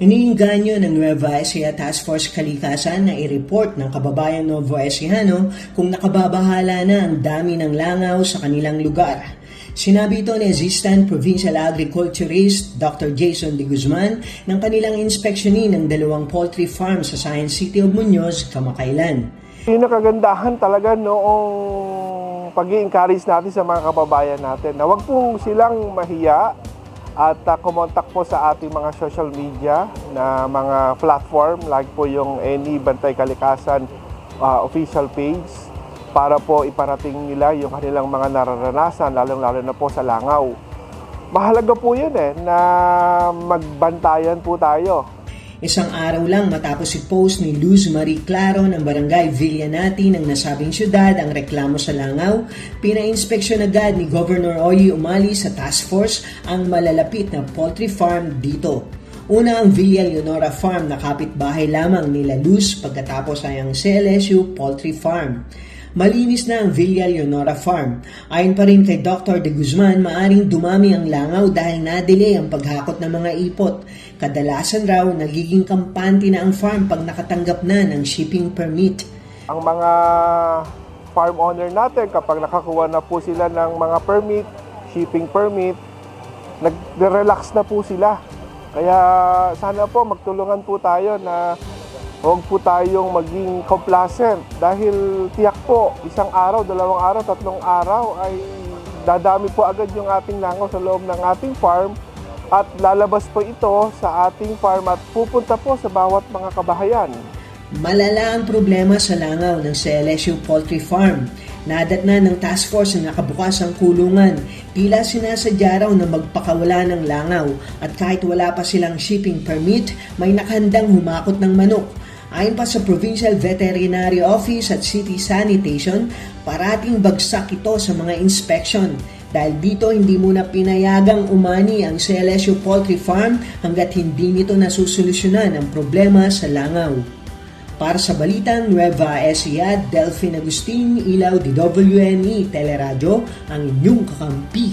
Iniinganyo ng Nueva Ecija Task Force Kalikasan na i-report ng kababayang Novo Ecijano kung nakababahala na ang dami ng langaw sa kanilang lugar. Sinabi ito ni Assistant Provincial Agriculturist Dr. Jason De Guzman ng kanilang inspeksyonin ng dalawang poultry farm sa Science City of Muñoz kamakailan. Yung nakagandahan talaga noong pag encourage natin sa mga kababayan natin na wag pong silang mahiya at uh, kumontak po sa ating mga social media na mga platform like po yung any Bantay Kalikasan uh, official page para po iparating nila yung kanilang mga nararanasan lalong-lalo na po sa langaw. Mahalaga po yun eh na magbantayan po tayo Isang araw lang matapos i-post ni Luz Marie Claro ng Barangay Villanati ng nasabing syudad ang reklamo sa langaw, pina-inspeksyon agad ni Governor Oyi Umali sa task force ang malalapit na poultry farm dito. Una ang Villa Leonora Farm na kapitbahay lamang nila Luz pagkatapos ay ang CLSU Poultry Farm. Malinis na ang Villa Leonora Farm. Ayon pa rin kay Dr. De Guzman, maaring dumami ang langaw dahil na-delay ang paghakot ng mga ipot. Kadalasan raw, nagiging kampante na ang farm pag nakatanggap na ng shipping permit. ang mga farm owner natin kapag nakakuha na po sila ng mga permit, shipping permit, nag-relax na po sila. Kaya sana po magtulungan po tayo na huwag po tayong maging complacent dahil tiyak po isang araw, dalawang araw, tatlong araw ay dadami po agad yung ating langaw sa loob ng ating farm at lalabas po ito sa ating farm at pupunta po sa bawat mga kabahayan. Malala ang problema sa langaw ng CLSU Poultry Farm. Nadat na ng task force na nakabukas ang kulungan. Tila sinasadya raw na magpakawala ng langaw at kahit wala pa silang shipping permit, may nakahandang humakot ng manok. Ayon pa sa Provincial Veterinary Office at City Sanitation, parating bagsak ito sa mga inspeksyon. Dahil dito hindi muna pinayagang umani ang Celesio Poultry Farm hanggat hindi nito nasusolusyonan ang problema sa langaw. Para sa Balitang Nueva Ecija, Delphine Agustin, Ilaw, DWNE, Teleradio, ang inyong kakampi.